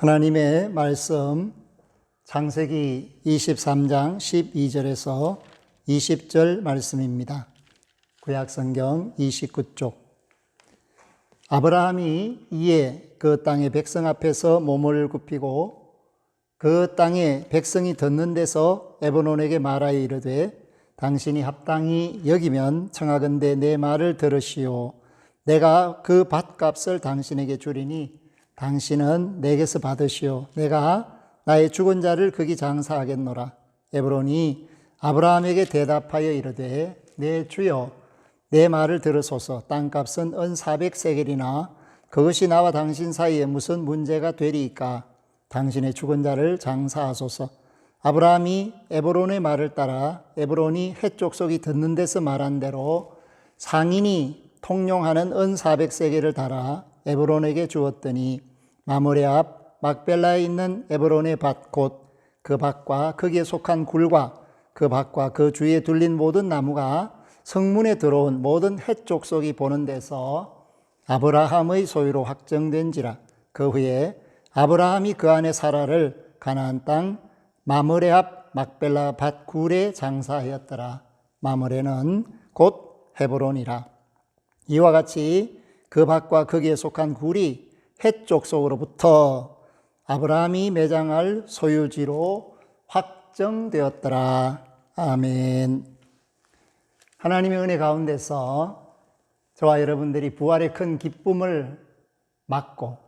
하나님의 말씀 창세기 23장 12절에서 20절 말씀입니다. 구약 성경 29쪽. 아브라함이 이에 그 땅의 백성 앞에서 몸을 굽히고 그 땅에 백성이 듣는 데서 에브론에게 말하여 이르되 당신이 합당히 여기면 청하건대 내 말을 들으시오. 내가 그 밭값을 당신에게 주리니 당신은 내게서 받으시오. 내가 나의 죽은 자를 거기 장사하겠노라. 에브론이 아브라함에게 대답하여 이르되 내 주여 내 말을 들으소서 땅값은 은 400세겔이나 그것이 나와 당신 사이에 무슨 문제가 되리이까 당신의 죽은 자를 장사하소서 아브라함이 에브론의 말을 따라 에브론이 해족속이 듣는 데서 말한 대로 상인이 통용하는 은 400세겔을 달아 에브론에게 주었더니 마모레 앞 막벨라에 있는 에브론의 밭 곧 그 밭과 거기에 속한 굴과 그 밭과 그 주위에 둘린 모든 나무가 성문에 들어온 모든 햇족속이 보는 데서 아브라함의 소유로 확정된지라. 그 후에 아브라함이 그 안에 사라를 가나안 땅 마므레 앞 막벨라 밭 굴에 장사하였더라. 마므레는 곧 헤브론이라. 이와 같이 그 밭과 거기에 속한 굴이 햇족속으로부터 아브라함이 매장할 소유지로 확정되었더라. 아멘. 하나님의 은혜 가운데서 저와 여러분들이 부활의 큰 기쁨을 맞고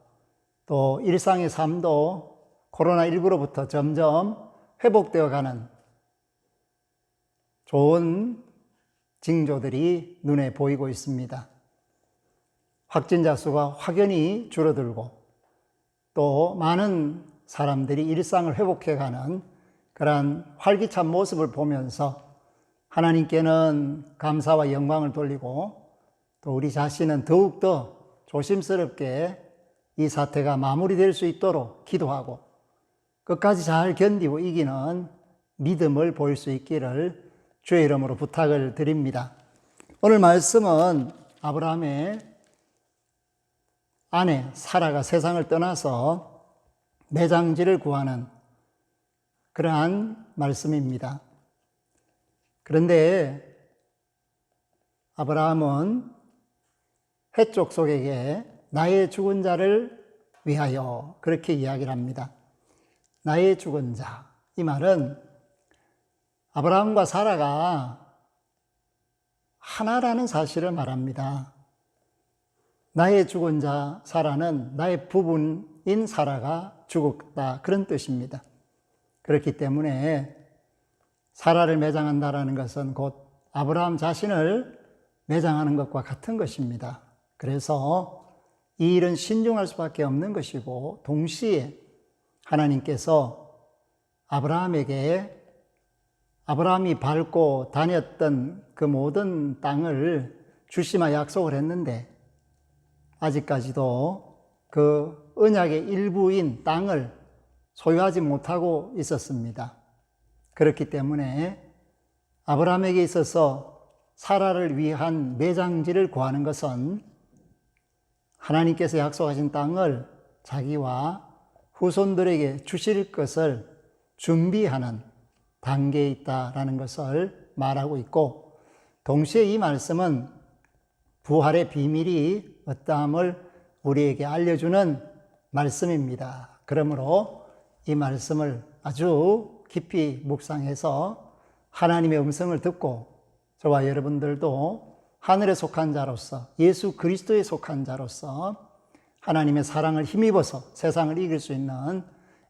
또 일상의 삶도 코로나19로부터 점점 회복되어 가는 좋은 징조들이 눈에 보이고 있습니다. 확진자 수가 확연히 줄어들고 또 많은 사람들이 일상을 회복해가는 그러한 활기찬 모습을 보면서 하나님께는 감사와 영광을 돌리고 또 우리 자신은 더욱더 조심스럽게 이 사태가 마무리될 수 있도록 기도하고 끝까지 잘 견디고 이기는 믿음을 보일 수 있기를 주의 이름으로 부탁을 드립니다. 오늘 말씀은 아브라함의 아내 사라가 세상을 떠나서 매장지를 구하는 그러한 말씀입니다. 그런데 아브라함은 해쪽 속에게 나의 죽은 자를 위하여 그렇게 이야기를 합니다. 나의 죽은 자. 이 말은 아브라함과 사라가 하나라는 사실을 말합니다. 나의 죽은 자 사라는 나의 부분인 사라가 죽었다. 그런 뜻입니다. 그렇기 때문에 사라를 매장한다라는 것은 곧 아브라함 자신을 매장하는 것과 같은 것입니다. 그래서 이 일은 신중할 수밖에 없는 것이고 동시에 하나님께서 아브라함에게 아브라함이 밟고 다녔던 그 모든 땅을 주시마 약속을 했는데 아직까지도 그 언약의 일부인 땅을 소유하지 못하고 있었습니다. 그렇기 때문에 아브라함에게 있어서 사라를 위한 매장지를 구하는 것은 하나님께서 약속하신 땅을 자기와 후손들에게 주실 것을 준비하는 단계에 있다라는 것을 말하고 있고 동시에 이 말씀은 부활의 비밀이 어떠함을 우리에게 알려주는 말씀입니다. 그러므로 이 말씀을 아주 깊이 묵상해서 하나님의 음성을 듣고 저와 여러분들도 하늘에 속한 자로서 예수 그리스도에 속한 자로서 하나님의 사랑을 힘입어서 세상을 이길 수 있는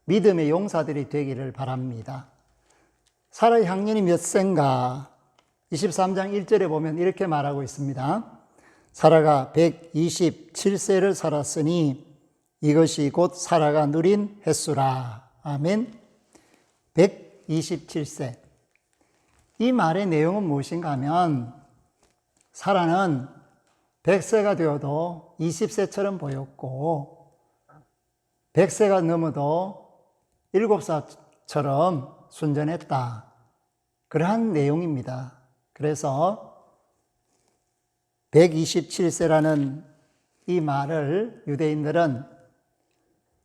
믿음의 용사들이 되기를 바랍니다. 사라의 향년이 몇 세인가? 23장 1절에 보면 이렇게 말하고 있습니다. 사라가 127세를 살았으니 이것이 곧 사라가 누린 횟수라. 아멘. 127세. 이 말의 내용은 무엇인가 하면 사라는 100세가 되어도 20세처럼 보였고 100세가 넘어도 7살처럼 순전했다. 그러한 내용입니다. 그래서 127세라는 이 말을 유대인들은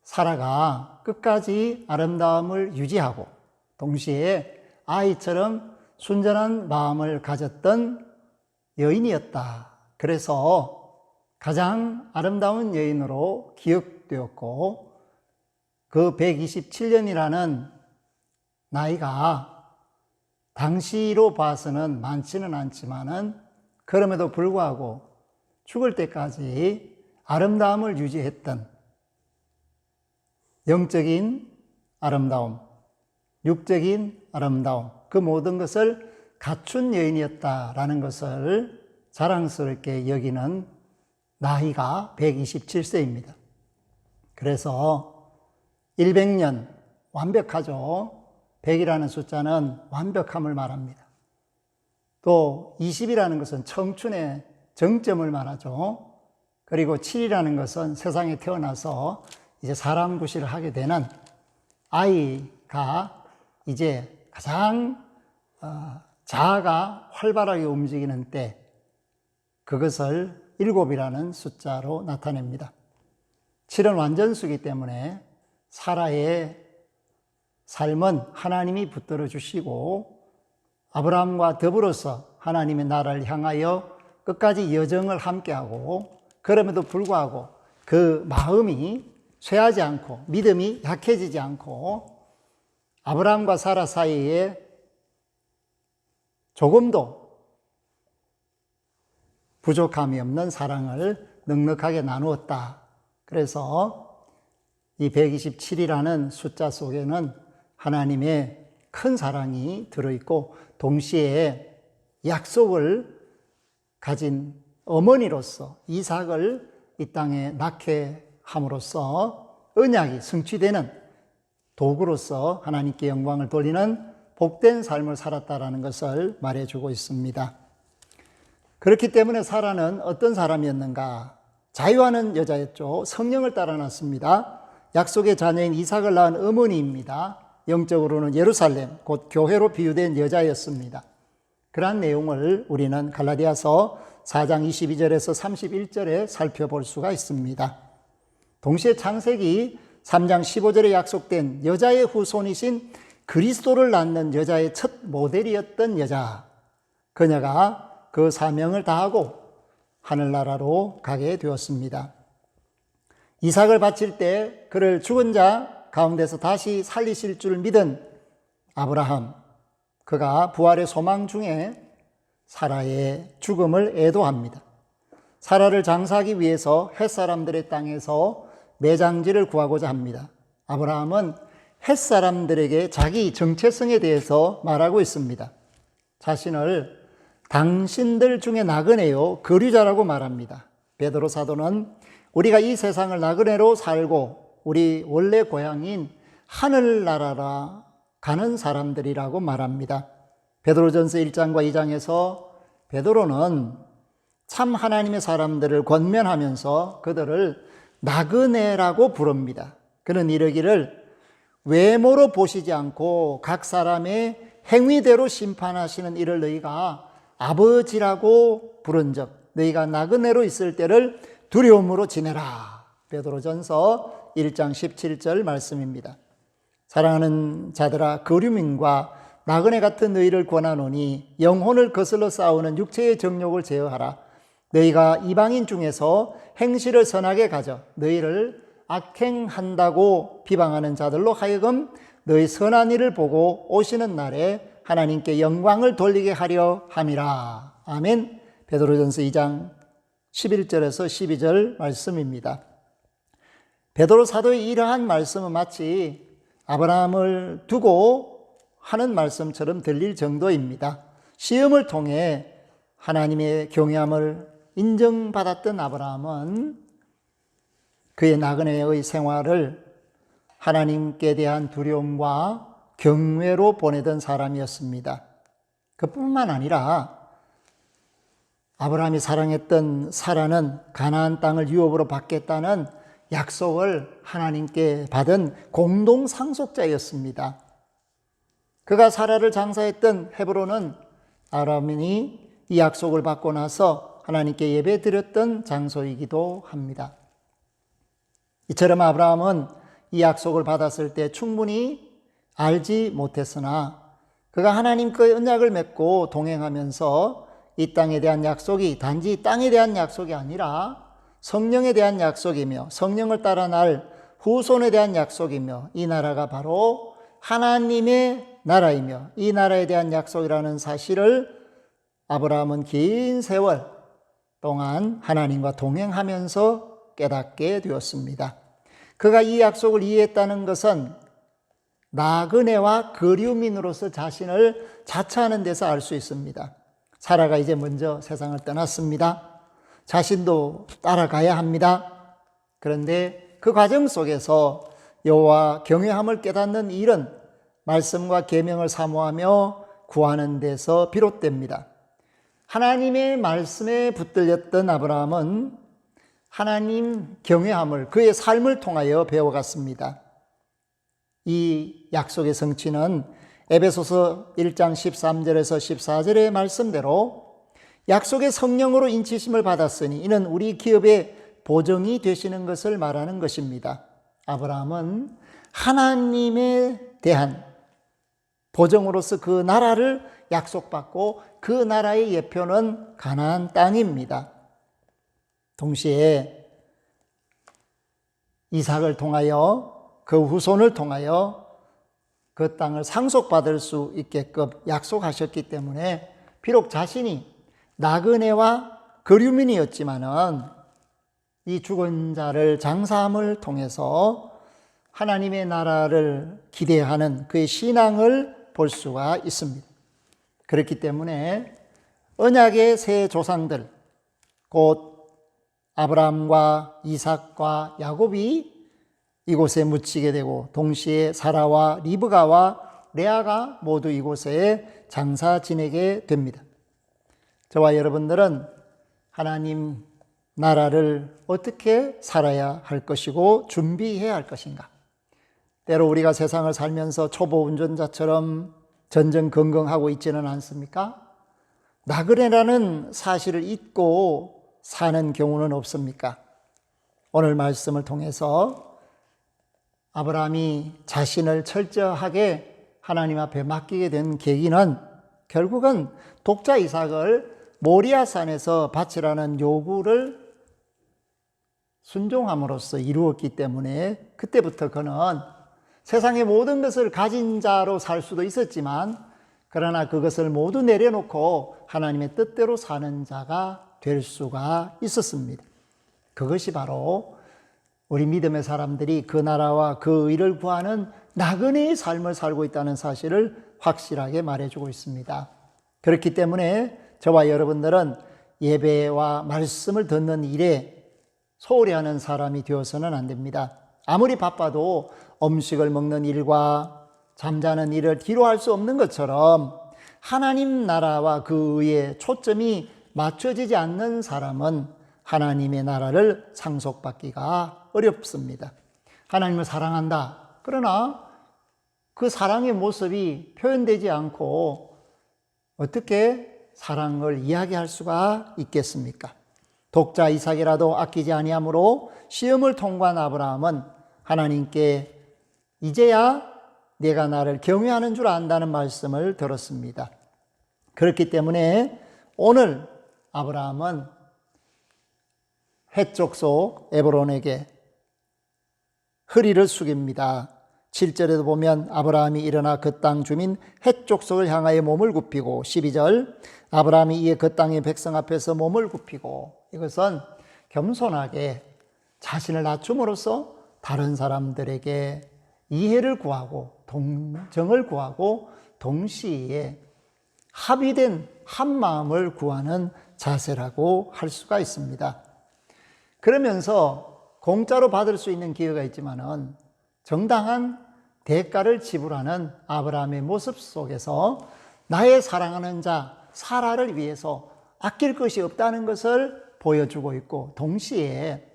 사라가 끝까지 아름다움을 유지하고 동시에 아이처럼 순전한 마음을 가졌던 여인이었다. 그래서 가장 아름다운 여인으로 기억되었고 그 127년이라는 나이가 당시로 봐서는 많지는 않지만은 그럼에도 불구하고 죽을 때까지 아름다움을 유지했던 영적인 아름다움, 육적인 아름다움, 그 모든 것을 갖춘 여인이었다라는 것을 자랑스럽게 여기는 나이가 127세입니다. 그래서 100년 완벽하죠. 100이라는 숫자는 완벽함을 말합니다. 또 20이라는 것은 청춘의 정점을 말하죠. 그리고 7이라는 것은 세상에 태어나서 이제 사람 구실을 하게 되는 아이가 이제 가장 어, 자아가 활발하게 움직이는 때 그것을 일곱이라는 숫자로 나타냅니다. 7은 완전수기 때문에 사라의 삶은 하나님이 붙들어 주시고 아브라함과 더불어서 하나님의 나라를 향하여 끝까지 여정을 함께하고 그럼에도 불구하고 그 마음이 쇠하지 않고 믿음이 약해지지 않고 아브라함과 사라 사이에 조금도 부족함이 없는 사랑을 넉넉하게 나누었다. 그래서 이 127이라는 숫자 속에는 하나님의 큰 사랑이 들어있고 동시에 약속을 가진 어머니로서 이삭을 이 땅에 낳게 함으로써 언약이 성취되는 도구로서 하나님께 영광을 돌리는 복된 삶을 살았다라는 것을 말해주고 있습니다. 그렇기 때문에 사라는 어떤 사람이었는가? 자유하는 여자였죠. 성령을 따라 났습니다. 약속의 자녀인 이삭을 낳은 어머니입니다. 영적으로는 예루살렘, 곧 교회로 비유된 여자였습니다. 그러한 내용을 우리는 갈라디아서 4장 22절에서 31절에 살펴볼 수가 있습니다. 동시에 창세기 3장 15절에 약속된 여자의 후손이신 그리스도를 낳는 여자의 첫 모델이었던 여자. 그녀가 그 사명을 다하고 하늘나라로 가게 되었습니다. 이삭을 바칠 때 그를 죽은 자 가운데서 다시 살리실 줄 믿은 아브라함, 그가 부활의 소망 중에 사라의 죽음을 애도합니다. 사라를 장사하기 위해서 햇사람들의 땅에서 매장지를 구하고자 합니다. 아브라함은 햇사람들에게 자기 정체성에 대해서 말하고 있습니다. 자신을 당신들 중에 나그네요, 거류자라고 말합니다. 베드로 사도는 우리가 이 세상을 나그네로 살고 우리 원래 고향인 하늘나라라 가는 사람들이라고 말합니다. 베드로전서 1장과 2장에서 베드로는 참 하나님의 사람들을 권면하면서 그들을 나그네라고 부릅니다. 그는 이르기를 외모로 보시지 않고 각 사람의 행위대로 심판하시는 이를 너희가 아버지라고 부른 적 너희가 나그네로 있을 때를 두려움으로 지내라. 베드로전서 1장 17절 말씀입니다. 사랑하는 자들아 거류민과 나그네 같은 너희를 권하노니 영혼을 거슬러 싸우는 육체의 정욕을 제어하라. 너희가 이방인 중에서 행실을 선하게 가져 너희를 악행한다고 비방하는 자들로 하여금 너희 선한 일을 보고 오시는 날에 하나님께 영광을 돌리게 하려 함이라. 아멘. 베드로전서 2장 11절에서 12절 말씀입니다. 베드로 사도의 이러한 말씀은 마치 아브라함을 두고 하는 말씀처럼 들릴 정도입니다. 시험을 통해 하나님의 경외함을 인정받았던 아브라함은 그의 나그네의 생활을 하나님께 대한 두려움과 경외로 보내던 사람이었습니다. 그뿐만 아니라 아브라함이 사랑했던 사라는 가나안 땅을 유업으로 받겠다는 약속을 하나님께 받은 공동 상속자였습니다. 그가 사라를 장사했던 헤브론은 아브라함이 이 약속을 받고 나서 하나님께 예배 드렸던 장소이기도 합니다. 이처럼 아브라함은 이 약속을 받았을 때 충분히 알지 못했으나 그가 하나님과의 언약을 맺고 동행하면서 이 땅에 대한 약속이 단지 땅에 대한 약속이 아니라 성령에 대한 약속이며 성령을 따라 날 후손에 대한 약속이며 이 나라가 바로 하나님의 나라이며 이 나라에 대한 약속이라는 사실을 아브라함은 긴 세월 동안 하나님과 동행하면서 깨닫게 되었습니다. 그가 이 약속을 이해했다는 것은 나그네와 그리움인으로서 자신을 자처하는 데서 알 수 있습니다. 사라가 이제 먼저 세상을 떠났습니다. 자신도 따라가야 합니다. 그런데 그 과정 속에서 여호와 경외함을 깨닫는 일은 말씀과 계명을 사모하며 구하는 데서 비롯됩니다. 하나님의 말씀에 붙들렸던 아브라함은 하나님 경외함을 그의 삶을 통하여 배워갔습니다. 이 약속의 성취는 에베소서 1장 13절에서 14절의 말씀대로 약속의 성령으로 인치심을 받았으니 이는 우리 기업의 보정이 되시는 것을 말하는 것입니다. 아브라함은 하나님에 대한 보정으로서 그 나라를 약속받고 그 나라의 예표는 가나안 땅입니다. 동시에 이삭을 통하여 그 후손을 통하여 그 땅을 상속받을 수 있게끔 약속하셨기 때문에 비록 자신이 나그네와 거류민이었지만은 이 죽은 자를 장사함을 통해서 하나님의 나라를 기대하는 그의 신앙을 볼 수가 있습니다. 그렇기 때문에 언약의 세 조상들, 곧 아브라함과 이삭과 야곱이 이곳에 묻히게 되고 동시에 사라와 리브가와 레아가 모두 이곳에 장사 지내게 됩니다. 저와 여러분들은 하나님 나라를 어떻게 살아야 할 것이고 준비해야 할 것인가? 때로 우리가 세상을 살면서 초보 운전자처럼 전전긍긍하고 있지는 않습니까? 나그네라는 사실을 잊고 사는 경우는 없습니까? 오늘 말씀을 통해서 아브라함이 자신을 철저하게 하나님 앞에 맡기게 된 계기는 결국은 독자 이삭을 모리아산에서 바치라는 요구를 순종함으로써 이루었기 때문에 그때부터 그는 세상의 모든 것을 가진 자로 살 수도 있었지만 그러나 그것을 모두 내려놓고 하나님의 뜻대로 사는 자가 될 수가 있었습니다. 그것이 바로 우리 믿음의 사람들이 그 나라와 그 의를 구하는 나그네의 삶을 살고 있다는 사실을 확실하게 말해주고 있습니다. 그렇기 때문에 저와 여러분들은 예배와 말씀을 듣는 일에 소홀히 하는 사람이 되어서는 안 됩니다. 아무리 바빠도 음식을 먹는 일과 잠자는 일을 뒤로 할 수 없는 것처럼 하나님 나라와 그 의에 초점이 맞춰지지 않는 사람은 하나님의 나라를 상속받기가 어렵습니다. 하나님을 사랑한다. 그러나 그 사랑의 모습이 표현되지 않고 어떻게 사랑을 이야기할 수가 있겠습니까? 독자 이삭이라도 아끼지 아니하므로 시험을 통과한 아브라함은 하나님께 이제야 내가 나를 경외하는 줄 안다는 말씀을 들었습니다. 그렇기 때문에 오늘 아브라함은 해족속 에브론에게 허리를 숙입니다. 7절에도 보면 아브라함이 일어나 그 땅 주민 해족속을 향하여 몸을 굽히고 12절 아브라함이 이에 그 땅의 백성 앞에서 몸을 굽히고 이것은 겸손하게 자신을 낮춤으로써 다른 사람들에게 이해를 구하고 동정을 구하고 동시에 합의된 한 마음을 구하는 자세라고 할 수가 있습니다. 그러면서 공짜로 받을 수 있는 기회가 있지만은 정당한 대가를 지불하는 아브라함의 모습 속에서 나의 사랑하는 자 사라를 위해서 아낄 것이 없다는 것을 보여주고 있고 동시에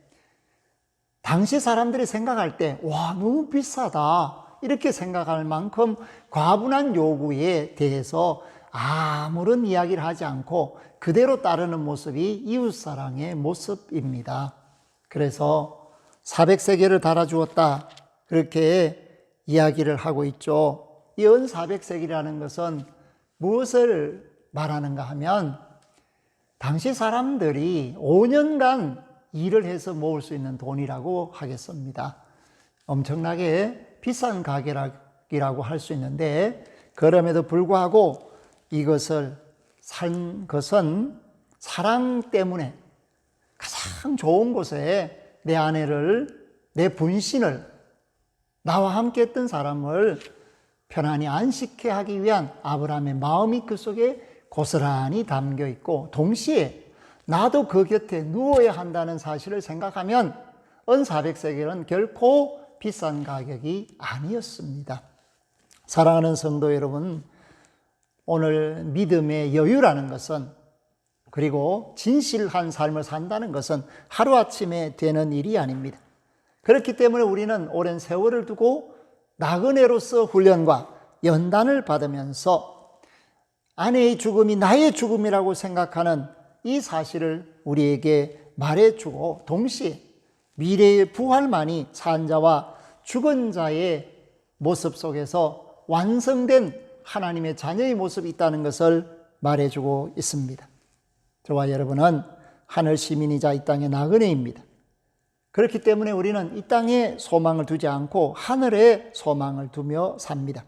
당시 사람들이 생각할 때, 와, 너무 비싸다. 이렇게 생각할 만큼 과분한 요구에 대해서 아무런 이야기를 하지 않고 그대로 따르는 모습이 이웃사랑의 모습입니다. 그래서 400세계를 달아주었다. 그렇게 이야기를 하고 있죠. 이 은사백색이라는 것은 무엇을 말하는가 하면 당시 사람들이 5년간 일을 해서 모을 수 있는 돈이라고 하겠습니다. 엄청나게 비싼 가격이라고 할 수 있는데 그럼에도 불구하고 이것을 산 것은 사랑 때문에 가장 좋은 곳에 내 아내를 내 분신을 나와 함께 했던 사람을 편안히 안식해 하기 위한 아브라함의 마음이 그 속에 고스란히 담겨 있고 동시에 나도 그 곁에 누워야 한다는 사실을 생각하면 은 400세겔은 결코 비싼 가격이 아니었습니다. 사랑하는 성도 여러분, 오늘 믿음의 여유라는 것은 그리고 진실한 삶을 산다는 것은 하루아침에 되는 일이 아닙니다. 그렇기 때문에 우리는 오랜 세월을 두고 나그네로서 훈련과 연단을 받으면서 아내의 죽음이 나의 죽음이라고 생각하는 이 사실을 우리에게 말해주고 동시에 미래의 부활만이 산 자와 죽은 자의 모습 속에서 완성된 하나님의 자녀의 모습이 있다는 것을 말해주고 있습니다. 저와 여러분은 하늘 시민이자 이 땅의 나그네입니다. 그렇기 때문에 우리는 이 땅에 소망을 두지 않고 하늘에 소망을 두며 삽니다.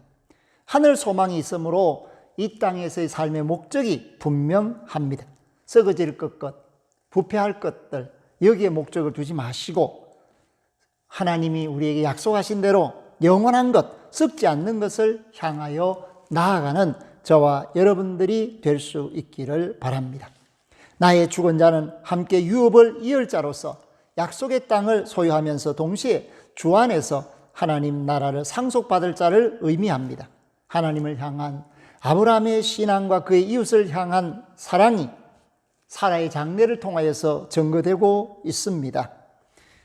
하늘 소망이 있으므로 이 땅에서의 삶의 목적이 분명합니다. 썩어질 것, 것, 부패할 것들, 여기에 목적을 두지 마시고 하나님이 우리에게 약속하신 대로 영원한 것, 썩지 않는 것을 향하여 나아가는 저와 여러분들이 될 수 있기를 바랍니다. 나의 죽은 자는 함께 유업을 이을 자로서 약속의 땅을 소유하면서 동시에 주 안에서 하나님 나라를 상속받을 자를 의미합니다. 하나님을 향한 아브라함의 신앙과 그의 이웃을 향한 사랑이 사라의 장례를 통하여서 증거되고 있습니다.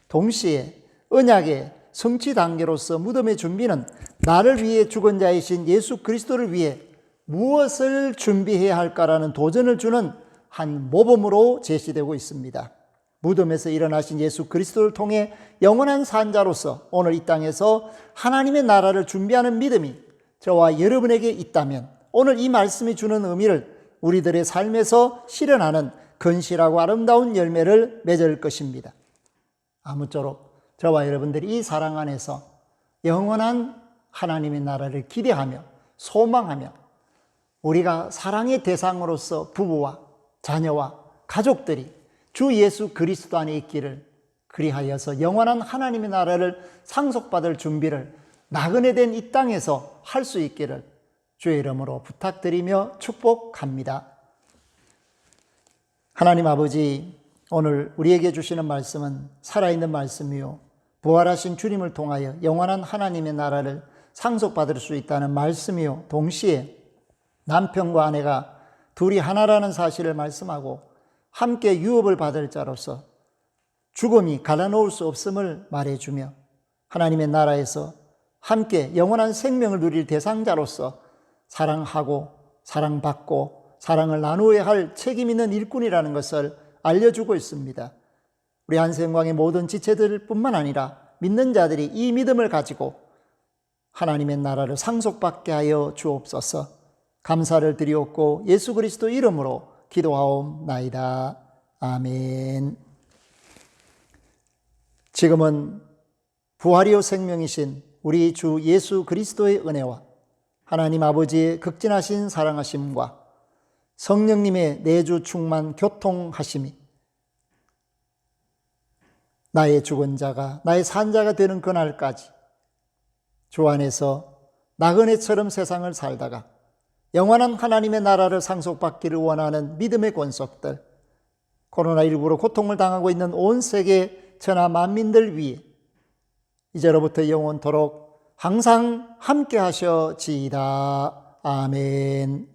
동시에 언약의 성취 단계로서 무덤의 준비는 나를 위해 죽은 자이신 예수 그리스도를 위해 무엇을 준비해야 할까라는 도전을 주는 한 모범으로 제시되고 있습니다. 무덤에서 일어나신 예수 그리스도를 통해 영원한 산자로서 오늘 이 땅에서 하나님의 나라를 준비하는 믿음이 저와 여러분에게 있다면 오늘 이 말씀이 주는 의미를 우리들의 삶에서 실현하는 건실하고 아름다운 열매를 맺을 것입니다. 아무쪼록 저와 여러분들이 이 사랑 안에서 영원한 하나님의 나라를 기대하며 소망하며 우리가 사랑의 대상으로서 부부와 자녀와 가족들이 주 예수 그리스도 안에 있기를 그리하여서 영원한 하나님의 나라를 상속받을 준비를 나그네 된 이 땅에서 할 수 있기를 주의 이름으로 부탁드리며 축복합니다. 하나님 아버지, 오늘 우리에게 주시는 말씀은 살아있는 말씀이요. 부활하신 주님을 통하여 영원한 하나님의 나라를 상속받을 수 있다는 말씀이요. 동시에 남편과 아내가 둘이 하나라는 사실을 말씀하고 함께 유업을 받을 자로서 죽음이 갈라놓을 수 없음을 말해주며 하나님의 나라에서 함께 영원한 생명을 누릴 대상자로서 사랑하고 사랑받고 사랑을 나누어야 할 책임 있는 일꾼이라는 것을 알려주고 있습니다. 우리 한생광의 모든 지체들 뿐만 아니라 믿는 자들이 이 믿음을 가지고 하나님의 나라를 상속받게 하여 주옵소서. 감사를 드리옵고 예수 그리스도 이름으로 기도하옵나이다. 아멘. 지금은 부활이요 생명이신 우리 주 예수 그리스도의 은혜와 하나님 아버지의 극진하신 사랑하심과 성령님의 내주 충만 교통하심이 나의 죽은 자가 나의 산 자가 되는 그날까지 주 안에서 나그네처럼 세상을 살다가 영원한 하나님의 나라를 상속받기를 원하는 믿음의 권속들 코로나19로 고통을 당하고 있는 온 세계 천하 만민들 위해 이제로부터 영원토록 항상 함께 하셔지이다. 아멘.